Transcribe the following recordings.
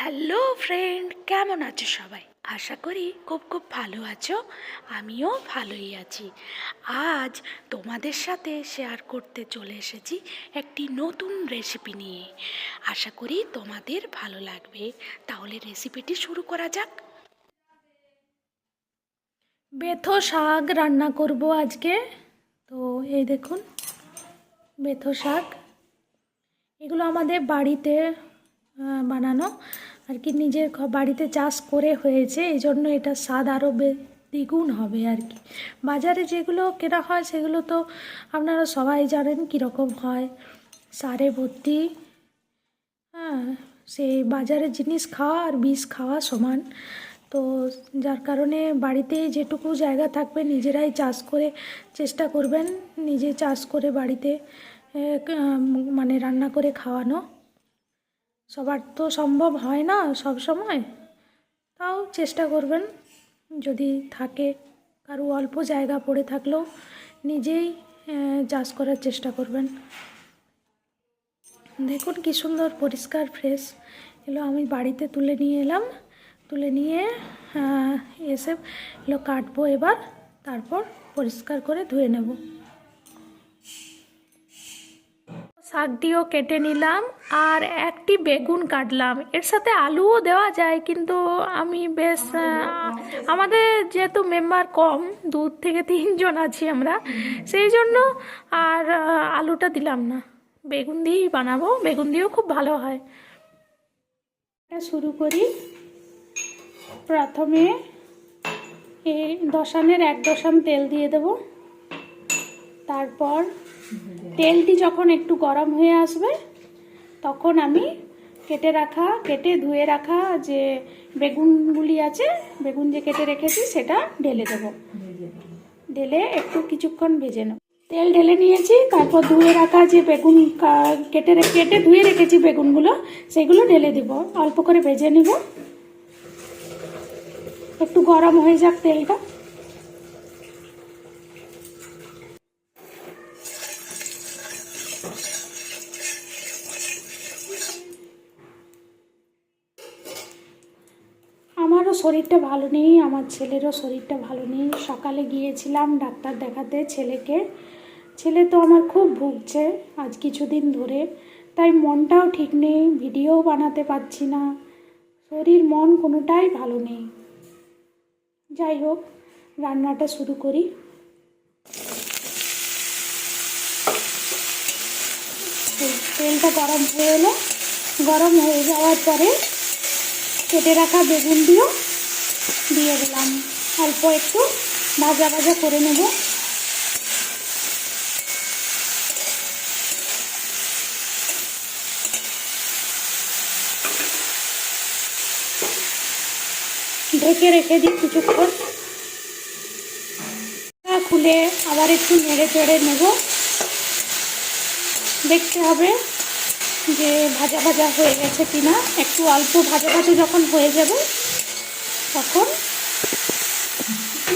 Hello friend, কেমন আছো সবাই? আশা করি খুব খুব ভালো আছো, আমিও ভালোই আছি। আজ তোমাদের সাথে শেয়ার করতে চলে এসেছি একটি নতুন রেসিপি নিয়ে। আশা করি তোমাদের ভালো লাগবে। তাহলে রেসিপিটি শুরু করা যাক। বেথো শাক রান্না করব আজকে। তো এই দেখুন, বেথো শাক। এগুলো আমাদের বাড়িতে বানানো। আর কি নিজের বাড়িতে চাষ করে হয়েছে এই জন্য এটা স্বাদ আরও দ্বিগুণ হবে আর কি। বাজারে যেগুলো কেনা হয়, সেগুলো তো আপনারা সবাই জানেন কীরকম হয়। সারে ভর্তি হ্যাঁ সেই বাজারের জিনিস খাওয়া আর বিষ খাওয়া সমান। তো যার কারণে বাড়িতে যেটুকু জায়গা থাকবে, নিজেরাই চাষ করে চেষ্টা করবেন নিজে চাষ করে বাড়িতে মানে রান্না করে খাওয়ানো। সবার তো সম্ভব হয় না সব সময়। তাও চেষ্টা করবেন, যদি থাকে কারও অল্প জায়গা পড়ে থাকলেও নিজেই চাষ করার চেষ্টা করবেন। দেখুন কি সুন্দর পরিষ্কার ফ্রেশ। এগুলো আমি বাড়িতে তুলে নিয়ে এলাম। তুলে নিয়ে এসে এগুলো কাটবো এবার, তারপর পরিষ্কার করে ধুয়ে নেব। শাকটিও কেটে নিলাম আর একটি বেগুন কাটলাম। এর সাথে আলুও দেওয়া যায়, কিন্তু আমি বেশ আমাদের যেহেতু মেম্বার কম দু থেকে তিনজন আছি আমরা, সেই জন্য আর আলুটা দিলাম না। বেগুন দিয়েই বানাবো, বেগুন দিয়েও খুব ভালো হয়। শুরু করি। প্রথমে এই দশানের এক দশান তেল দিয়ে দেব। তারপর তেলটি যখন একটু গরম হয়ে আসবে, তখন আমি কেটে রাখা, কেটে ধুয়ে রাখা যে বেগুনগুলি আছে, বেগুন যে কেটে রেখেছি সেটা ঢেলে দেব। ঢেলে একটু কিছুক্ষণ ভেজে নেব। তেল ঢেলে নিয়েছি, তারপর ধুয়ে রাখা যে বেগুন কেটে কেটে ধুয়ে রেখেছি বেগুনগুলো, সেগুলো ঢেলে দেব। অল্প করে ভেজে নিব। একটু গরম হয়ে যাক তেলটা। শরীরটা ভালো নেই, আমার ছেলেরও শরীরটা ভালো নেই। সকালে গিয়েছিলাম ডাক্তার দেখাতে ছেলেকে। ছেলে তো আমার খুব ভুগছে আজ কিছুদিন ধরে। তাই মনটাও ঠিক নেই, ভিডিও বানাতে পারছি না। শরীর, মন কোনোটাই ভালো নেই। যাই হোক, রান্নাটা শুরু করি। তেলটা গরম হয়ে এলো। গরম হয়ে যাওয়ার পরে কেটে রাখা বেগুন দিও দিয়ে দিলাম। অল্প একটু ভাজা ভাজা করে নেব। ঢেকে রেখে দিই কিছুক্ষণ। খুলে আবার একটু নেড়ে চেড়ে নেব। দেখতে হবে যে ভাজা ভাজা হয়ে গেছে কিনা। একটু অল্প ভাজা ভাজা যখন হয়ে যাবে তখন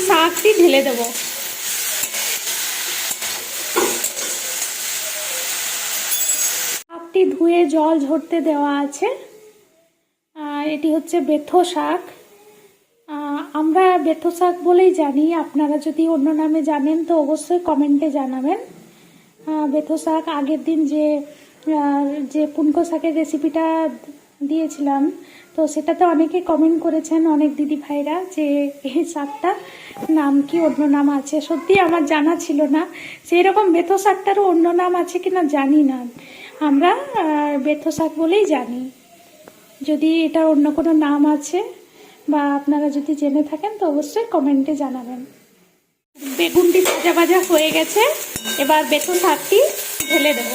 শাকটি ঢেলে দেব। শাকটি ধুয়ে জল ঝরতে দেওয়া আছে। আর এটি হচ্ছে বেথো শাক। আমরা বেথো শাক বলেই জানি। আপনারা যদি অন্য নামে জানেন তো অবশ্যই কমেন্টে জানাবেন। বেথো শাক আগের দিন যে যে পুনকো শাকের রেসিপিটা দিয়েছিলাম তো সেটাতে অনেকে কমেন্ট করেছেন অনেক দিদি ভাইরা যে এই শাকটা নাম কি অন্য নাম আছে? সত্যি আমার জানা ছিল না। সেই রকম বেথো শাকটারও অন্য নাম আছে কিনা জানি না। আমরা বেথো শাক বলেই জানি। যদি এটার অন্য কোনো নাম আছে বা আপনারা যদি জেনে থাকেন, তো অবশ্যই কমেন্টে জানাবেন। বেগুনটি ভাজা ভাজা হয়ে গেছে। এবার বেতন শাকটি ঢেলে দেব।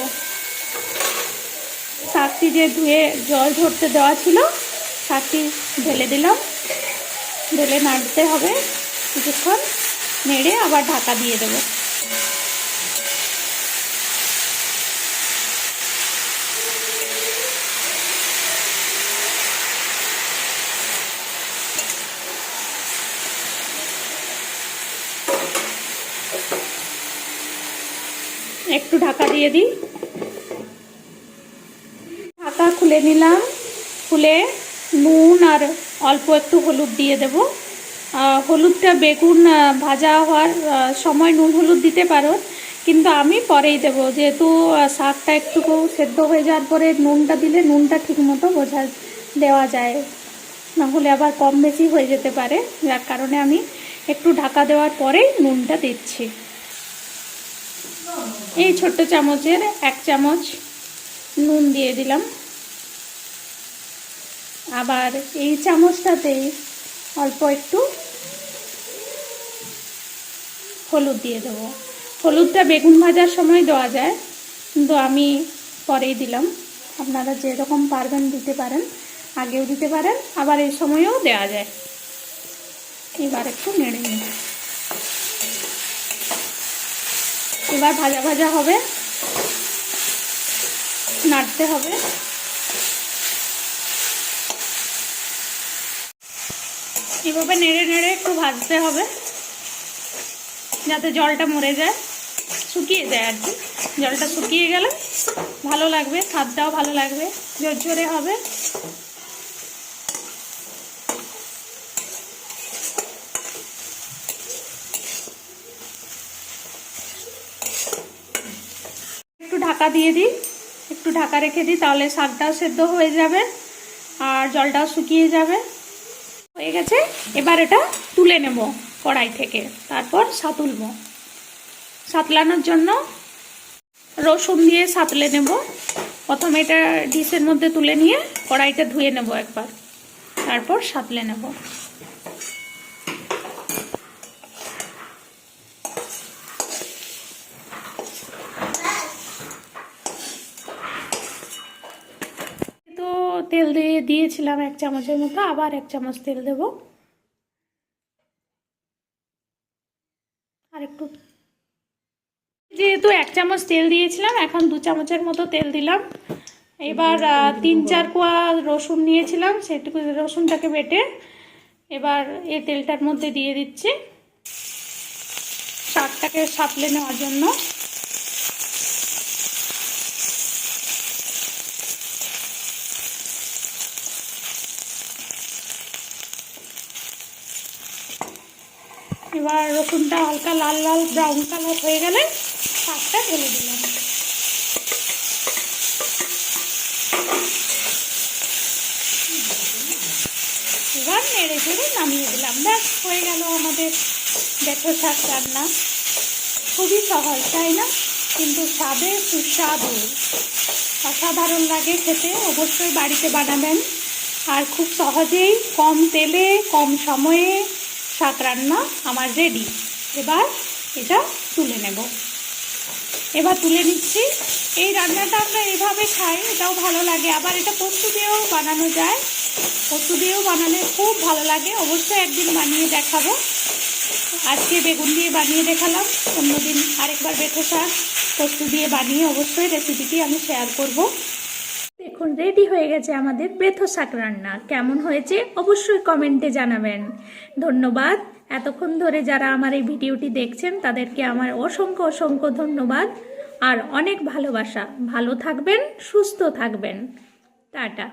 শাকটি যে ধুয়ে জল ঝরতে দেওয়া ছিল শাকটি ঢেলে দিলাম। ঢেলে নাড়তে হবে। কিছুক্ষণ নেড়ে আবার ঢাকা দিয়ে দেবো। একটু ঢাকা দিয়ে দিই। ঢাকা খুলে নিলাম। খুলে নুন আর অল্প একটু হলুদ দিয়ে দেব। হলুদটা বেগুন ভাজা হওয়ার সময় নুন হলুদ দিতে পারো। কিন্তু আমি পরেই দেবো। যেহেতু শাকটা একটু সেদ্ধ হয়ে যাওয়ার পরে নুনটা দিলে নুনটা ঠিকমতো বোঝা দেওয়া যায়। না হলে আবার কম বেশি হয়ে যেতে পারে। যার কারণে আমি একটু ঢাকা দেওয়ার পরেই নুনটা দিচ্ছি। এই ছোট্ট চামচের এক চামচ নুন দিয়ে দিলাম। আবার এই চামচটাতেই অল্প একটু হলুদ দিয়ে দেবো। হলুদটা বেগুন ভাজার সময় দেওয়া যায়, কিন্তু আমি পরেই দিলাম। আপনারা যেরকম পারবেন দিতে পারেন, আগেও দিতে পারেন, আবার এই সময়েও দেওয়া যায়। এবার একটু নেড়ে নিই। এবার ভাজা ভাজা হবে, নাড়তে হবে। এভাবে নেড়ে নেড়ে একটু ভাজতে হবে, যাতে জলটা মরে যায়, শুকিয়ে যায় আর কি। জলটা শুকিয়ে গেলে ভালো লাগবে, স্বাদটাও ভালো লাগবে ঝরঝরে হবে। একটু ঢাকা দিয়ে দিই, একটু ঢাকা রেখে দিই, তাহলে শাকটাও সেদ্ধ হয়ে যাবে আর জলটাও শুকিয়ে যাবে। হয়ে গেছে। এবার এটা তুলে নেব কড়াই থেকে। তারপর সাতুলব। সাতলানোর জন্য রসুন দিয়ে সাতলে নেব। প্রথমে এটা ডিশের মধ্যে তুলে নিয়ে কড়াইটা ধুয়ে নেব একবার। তারপর সাতলে নেব তো তেল দিয়ে দিয়েছিলাম এক চামচের মতো, আবার এক চামচ তেল দেব। আর একটু যেহেতু এক চামচ তেল দিয়েছিলাম, এখন দু চামচের মতো তেল দিলাম। এবার তিন চার কোয়া রসুন নিয়েছিলাম, সেটুকু রসুনটাকে বেটে এবার এই তেলটার মধ্যে দিয়ে দিচ্ছি। শাকটাকে সাপলে নেওয়ার জন্য। এবার রসুনটা হালকা লাল লাল ব্রাউন কালার হয়ে গেলে শাকটা ঢেলে দিলাম। এবার নেড়ে চেড়ে নামিয়ে দিলাম। ব্যাস, হয়ে গেল আমাদের বেথো শাক রান্না। খুবই সহজ, তাই না? কিন্তু স্বাদে সুস্বাদু। অসাধারণ লাগে খেতে, অবশ্যই বাড়িতে বানাবেন। আর খুব সহজেই কম তেলে, কম সময়ে শাক রান্না আমার রেডি এবার এটা তুলে নেব। এবার তুলে নিচ্ছি। এই রান্নাটা আমরা এইভাবে খাই, এটাও ভালো লাগে। আবার এটা পোস্ত দিয়েও বানানো যায়। পোস্ত দিয়েও বানালে খুব ভালো লাগে। অবশ্যই একদিন বানিয়ে দেখাবো। আজকে বেগুন দিয়ে বানিয়ে দেখালাম। অন্যদিন আরেকবার বেথো শাক পোস্ত দিয়ে বানিয়ে অবশ্যই রেসিপিটি আমি শেয়ার করব। দেখুন রেডি হয়ে গেছে আমাদের বেথো শাক রান্না। কেমন হয়েছে অবশ্যই কমেন্টে জানাবেন। ধন্যবাদ। এতক্ষণ ধরে যারা আমার এই ভিডিওটি দেখছেন, তাদেরকে আমার অসংখ্য অসংখ্য ধন্যবাদ আর অনেক ভালোবাসা। ভালো থাকবেন, সুস্থ থাকবেন। টাটা।